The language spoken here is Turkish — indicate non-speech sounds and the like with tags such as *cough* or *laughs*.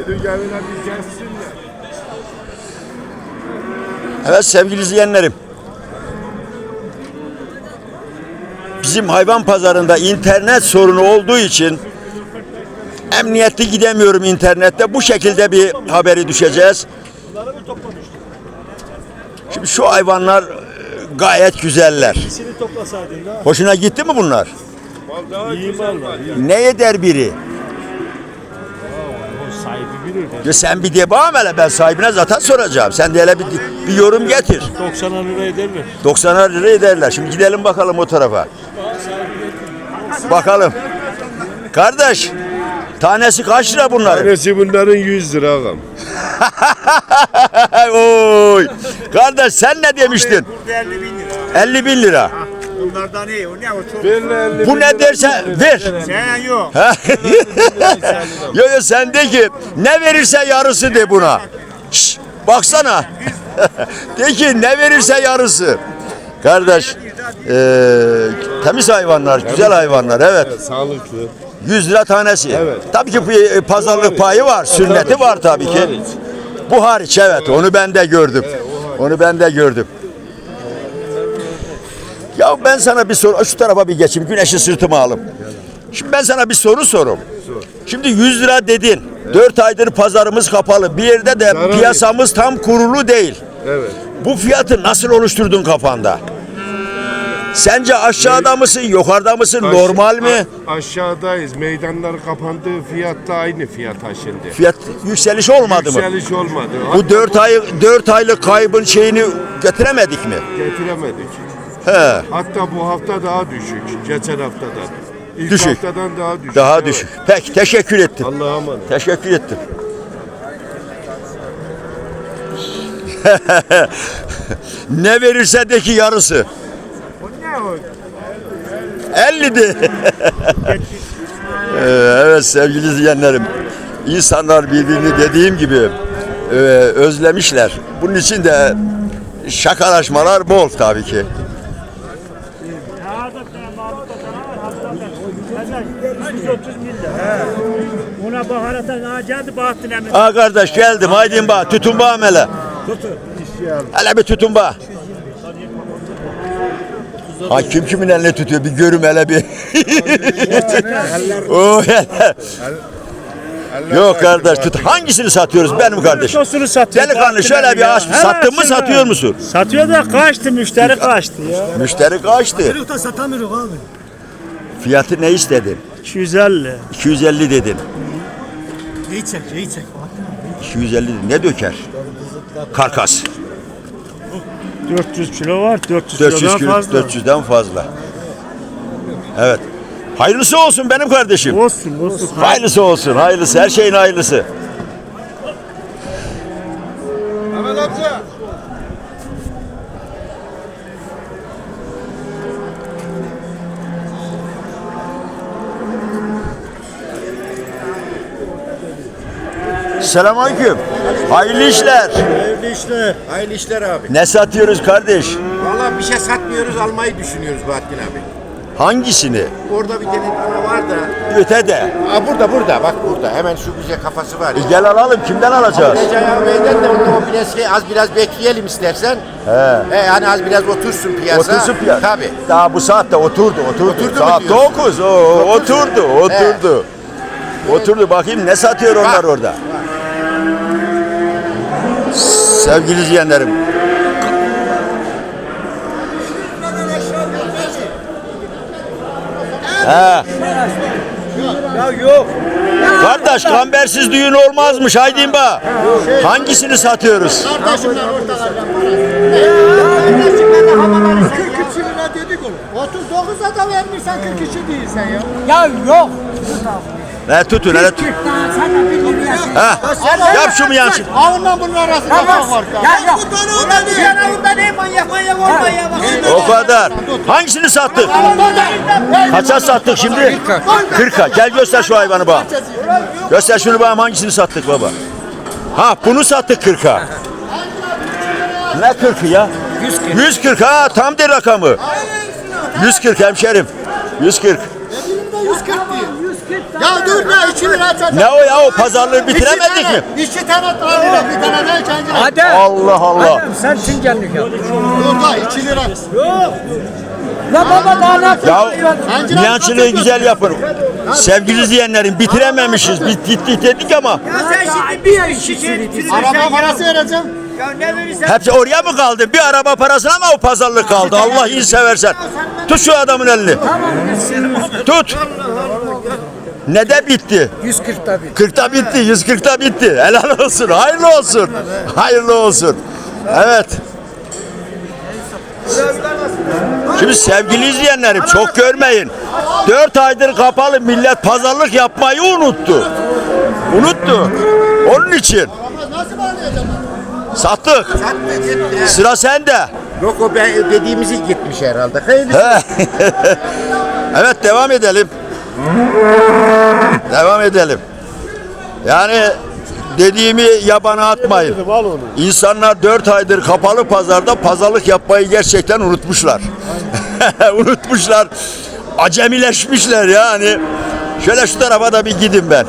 Dedim gelin bir gelsinler. Evet sevgili izleyenlerim. Bizim hayvan pazarında internet sorunu olduğu için emniyetli gidemiyorum internette. Bu şekilde bir haberi düşeceğiz. Şimdi şu hayvanlar e, gayet da Hoşuna gitti mi bunlar? İyi. Ne eder biri? Sahibi bilir. Ya sen bir de bana hele ben sahibine zaten soracağım. Sen de hele bir, bir yorum getir. 90 lira eder mi? 90 lira ederler. Şimdi gidelim bakalım o tarafa. Bakalım. Kardeş, tanesi kaç lira bunların? Tanesi bunların 100 lira ağam. *laughs* Oy. Kardeş sen ne demiştin? Burada 50 bin lira. 50 bin lira. Bunlardan iyi. O ne o çok. Benle 50 Bu ne derse ver. Sen yok. *laughs* yo yo sen de ki ne verirse yarısı de buna. Şş, baksana. *laughs* de ki ne verirse yarısı. Kardeş eee, temiz hayvanlar, güzel hayvanlar evet. Sağlıklı. 100 lira tanesi. Evet. Tabii ki bir e, pazarlık payı var, sünneti var tabii ki. Bu hariç evet, onu ben de gördüm. Onu ben de gördüm. Ya ben sana bir soru, şu tarafa bir geçeyim, güneşi sırtıma alayım. Şimdi ben sana bir soru sorum. Şimdi 100 lira dedin. 4 aydır pazarımız kapalı. Bir yerde de Zarar piyasamız tam kurulu değil. Evet. Bu fiyatı nasıl oluşturdun kafanda? Sence aşağıda mısın, yukarıda mısın, Aş- normal mi? aşağıdayız. Meydanlar kapandığı fiyatta aynı fiyata şimdi. Fiyat yükseliş olmadı mı? Yükseliş olmadı. Bu 4 ay 4 aylık kaybın şeyini getiremedik mi? Getiremedik. He, Hatta bu hafta daha düşük. Geçen haftadan. İlk Düşük. haftadan daha düşük. daha evet. düşük. Peki teşekkür ettim. Allah'a emanet. Teşekkür ettim. *laughs* ne verirse de ki yarısı. O ne o? 50 de. *laughs* Ee, evet sevgili izleyenlerim. İnsanlar birbirini dediğim gibi e, özlemişler. Bunun için de şakalaşmalar bol tabii ki. Ona baharata ha geldi Bahattin Emin. Aa kardeş geldim haydin bak tutun bağ hele. Hele bir tutun bağ. Ha kim kimin elini tutuyor bir görüm hele bir. *laughs* oh, hele. Yok kardeş tut. Hangisini satıyoruz benim kardeş? Tosunu satıyor. Delikanlı şöyle bir aç. Sattın mı satıyor musun? Satıyor da kaçtı müşteri kaçtı ya. Müşteri kaçtı. satamıyoruz abi. Fiyatı ne istedin? 250. 250 dedin. İyi çek, iyi çek. 250 dedin. Ne döker? Karkas. 400 kilo var. 400, 400 kilodan kilo, fazla. 400'den fazla. Evet. Hayırlısı olsun benim kardeşim. Olsun olsun. Hayırlısı olsun, hayırlısı. Her şeyin hayırlısı. Mehmet amca. Selamünaleyküm. Hayırlı işler. Hayırlı işler. Hayırlı işler abi. Ne satıyoruz kardeş? Vallahi bir şey satmıyoruz almayı düşünüyoruz Bahattin abi. Hangisini? Orada bir tane dana var da. Ötede. Aa burada burada bak burada. Hemen şu güzel kafası var. E gel alalım. Kimden alacağız? Recai ağabeyden de onu biraz şey, az biraz bekleyelim istersen. He. He hani az biraz otursun piyasa. Otursun ya. Tabii. Daha bu saatte oturdu, oturdu. Oturdu mu Saat diyorsun? 9. O, oturdu, oturdu. Oturdu. Bakayım ne satıyor onlar orada. Sevgili izleyenlerim. He. Ya yok. Kardeş kambersiz düğün olmazmış Haydin ba. Hangisini satıyoruz? Kardeşimler ortalardan bana. 43 lira dedik onu. 39'a da vermişsen 42 değilsen ya. Ya yok. Ne tutun hele tut. Sen de bilmiyorsun. Ha. Yap şu mu yansın? Avundan bunun arasında çok var. Ya yok. Yana bunda ne manyak manyak olma ya. O kadar. Hangisini sattık? Kaça sattık şimdi? 40'a. Gel göster şu hayvanı bana. Göster şunu bana hangisini sattık baba? Ha bunu sattık 40'a. Ne 40'ı ya? 140. 140 ha tam de rakamı. 140 hemşerim. 140. 140 diyor. 140 da Ya dur ne 2 lira çocuk. Ne o ya o pazarlığı bitiremedik mi? 2 tane lira bir tane de 2 lira. Hadi. Allah Allah. Sen çingenlik yap. Burada 2 lira. La baba daha ne yapıyorsun? Ya Niyancılığı güzel yapın. Sevgili izleyenlerim bitirememişiz. Bit bitti dedik ama Ya sen şimdi bir şişe Araba parası vereceğim. Ya ne verirsen. hepsi oraya mı kaldı? Bir araba parasına mı o pazarlık kaldı? Allah iyi seversen. Tut şu adamın elini. Tut. Ne de bitti? 140 tabii. 40'ta bitti, 140'ta bitti. Helal olsun, hayırlı olsun. Hayırlı olsun. Evet. Şimdi sevgili izleyenlerim çok görmeyin. 4 aydır kapalı millet pazarlık yapmayı unuttu. Unuttu. Onun için. Sattık. Sıra sende. Yok o ben dediğimizi gitmiş herhalde. *laughs* Evet devam edelim. Devam edelim. Yani dediğimi yabana atmayın. İnsanlar dört aydır kapalı pazarda pazarlık yapmayı gerçekten unutmuşlar. *laughs* unutmuşlar. Acemileşmişler yani. Şöyle şu tarafa da bir gidin ben.